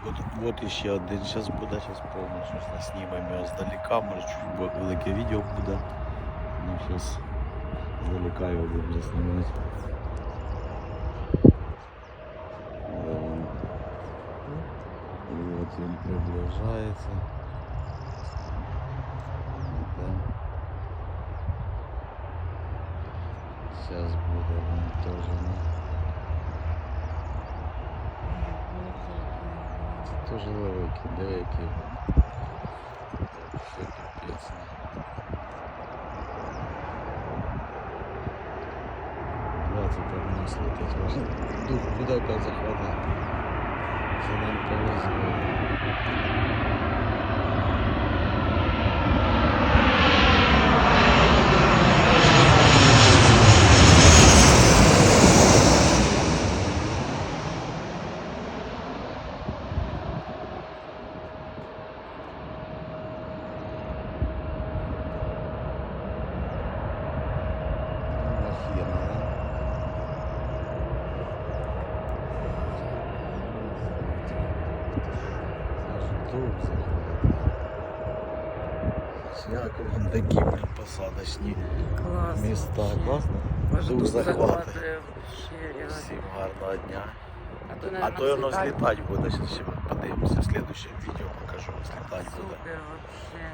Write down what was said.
от, от іще один зараз буде, зараз повністю заснімемо його здалека, може чуть бо- велике відео буде. Ну зараз здалека його будемо заснімати. Вон. І от він приближається. Зараз буде він теж. Теж великий, диви який. Все так у нас летить важно. Дух куди опять захватить. За ним повезло. Аж дух захватить. Як вам такі, блін, посадочні Клас. міста. Класно? Може, Дух дух захватить. захватує вообще реально. Всім гарного дня. А то, А наверно, то воно взлітати. злітати буде, зараз ще подивимося, в следующем відео покажу, злітати буде. Супер вообще.